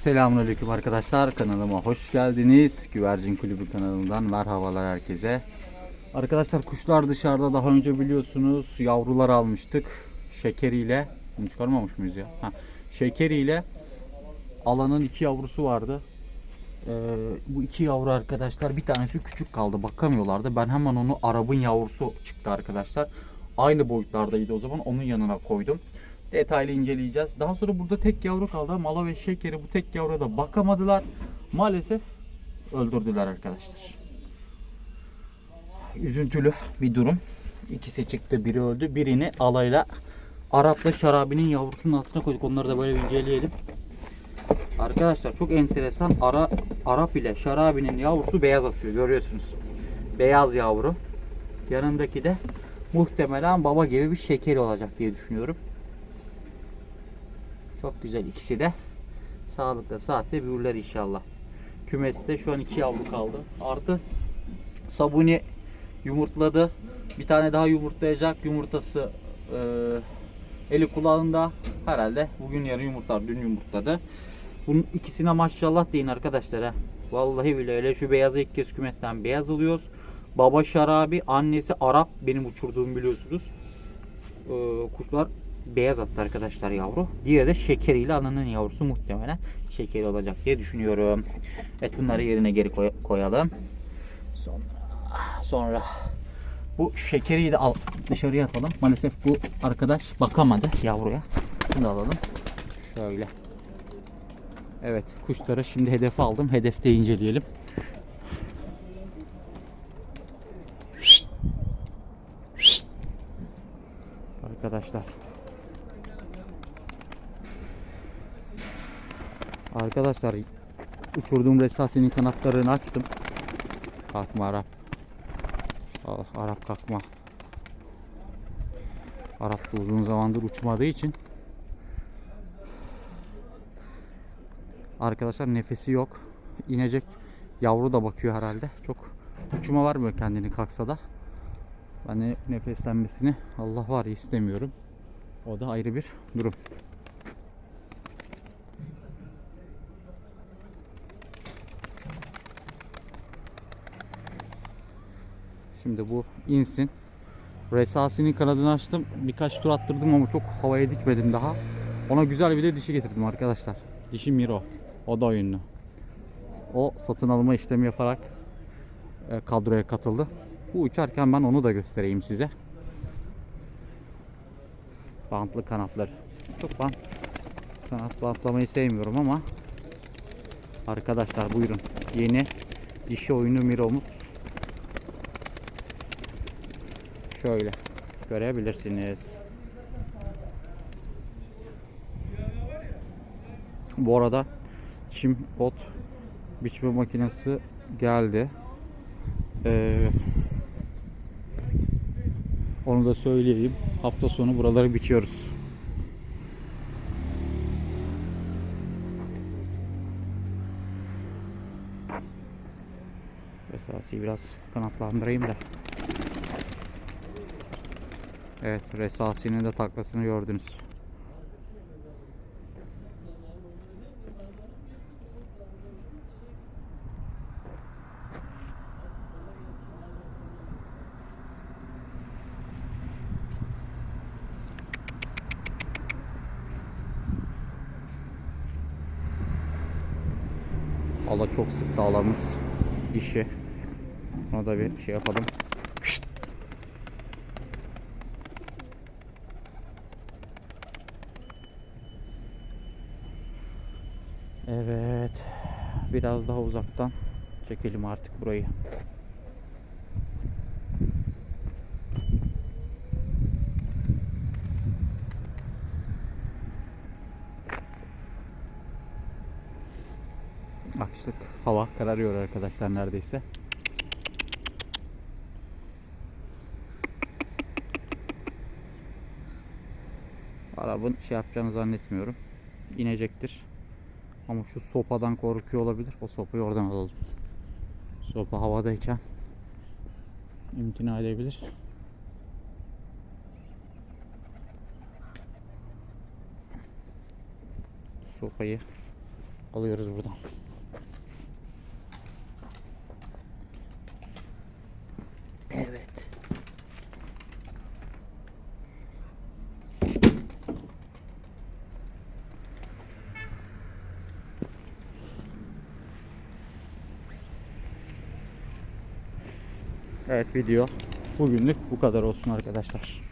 Selamünaleyküm arkadaşlar kanalıma hoş geldiniz. Güvercin Kulübü kanalından merhabalar herkese. Arkadaşlar kuşlar dışarıda daha önce biliyorsunuz yavrular almıştık. Şekeriyle. Bunu çıkarmamış mıyız ya? Ha, şekeriyle alanın iki yavrusu vardı. Ee, bu iki yavru arkadaşlar bir tanesi küçük kaldı bakamıyorlardı. Ben hemen onu Arap'ın yavrusu çıktı arkadaşlar. Aynı boyutlardaydı o zaman onun yanına koydum. Detaylı inceleyeceğiz. Daha sonra burada tek yavru kaldı. Malo ve şekeri bu tek yavruya da bakamadılar. Maalesef öldürdüler arkadaşlar. Üzüntülü bir durum. İkisi çıktı biri öldü. Birini alayla Arap'la şarabinin yavrusunun altına koyduk. Onları da böyle inceleyelim. Arkadaşlar çok enteresan. Ara, Arap ile şarabinin yavrusu beyaz atıyor. Görüyorsunuz. Beyaz yavru. Yanındaki de muhtemelen baba gibi bir şekeri olacak diye düşünüyorum. Çok güzel ikisi de. Sağlıkla saatte büyürler inşallah. Kümeste şu an iki yavru kaldı. Artı Sabuni yumurtladı. Bir tane daha yumurtlayacak. Yumurtası e, eli kulağında. Herhalde bugün yarın yumurtlar. Dün yumurtladı. Bunun ikisine maşallah deyin arkadaşlar ha. Vallahi bile öyle şu beyazı ilk kez kümesten beyaz alıyoruz. Baba şarabi, annesi Arap. Benim uçurduğum biliyorsunuz. Ee, kuşlar beyaz attı arkadaşlar yavru. Diğeri de şekeriyle ananın yavrusu muhtemelen şekeri olacak diye düşünüyorum. Evet bunları yerine geri koy- koyalım. Sonra sonra bu şekeriyi de al, dışarıya atalım. Maalesef bu arkadaş bakamadı yavruya. Bunu alalım. Şöyle. Evet kuşları şimdi hedefe aldım. Hedefte inceleyelim. Arkadaşlar. Arkadaşlar uçurduğum resasinin kanatlarını açtım. Kalkma Arap. Ah, Arap kalkma. Arap da uzun zamandır uçmadığı için Arkadaşlar nefesi yok. İnecek yavru da bakıyor herhalde. Çok uçuma vermiyor kendini kalksa da. Ben nefeslenmesini Allah var istemiyorum. O da ayrı bir durum. Şimdi bu insin. Resasinin kanadını açtım. Birkaç tur attırdım ama çok havaya dikmedim daha. Ona güzel bir de dişi getirdim arkadaşlar. Dişi Miro. O da oyunlu. O satın alma işlemi yaparak e, kadroya katıldı. Bu uçarken ben onu da göstereyim size. Bantlı kanatları. Çok bant kanat bantlamayı sevmiyorum ama arkadaşlar buyurun. Yeni dişi oyunu Miro'muz. Şöyle görebilirsiniz. Bu arada çim ot biçme makinesi geldi. Ee, onu da söyleyeyim. Hafta sonu buraları biçiyoruz. Resasi biraz kanatlandırayım da. Evet, Resasi'nin de taklasını gördünüz. Ala çok sık dağlarımız dişi. Ona da bir şey yapalım. Evet. Biraz daha uzaktan çekelim artık burayı. Açtık. Hava kararıyor arkadaşlar neredeyse. Arabın şey yapacağını zannetmiyorum. İnecektir. Ama şu sopadan korkuyor olabilir. O sopayı oradan alalım. Sopa havadayken imtina edebilir. Sopayı alıyoruz buradan. Evet video bugünlük bu kadar olsun arkadaşlar.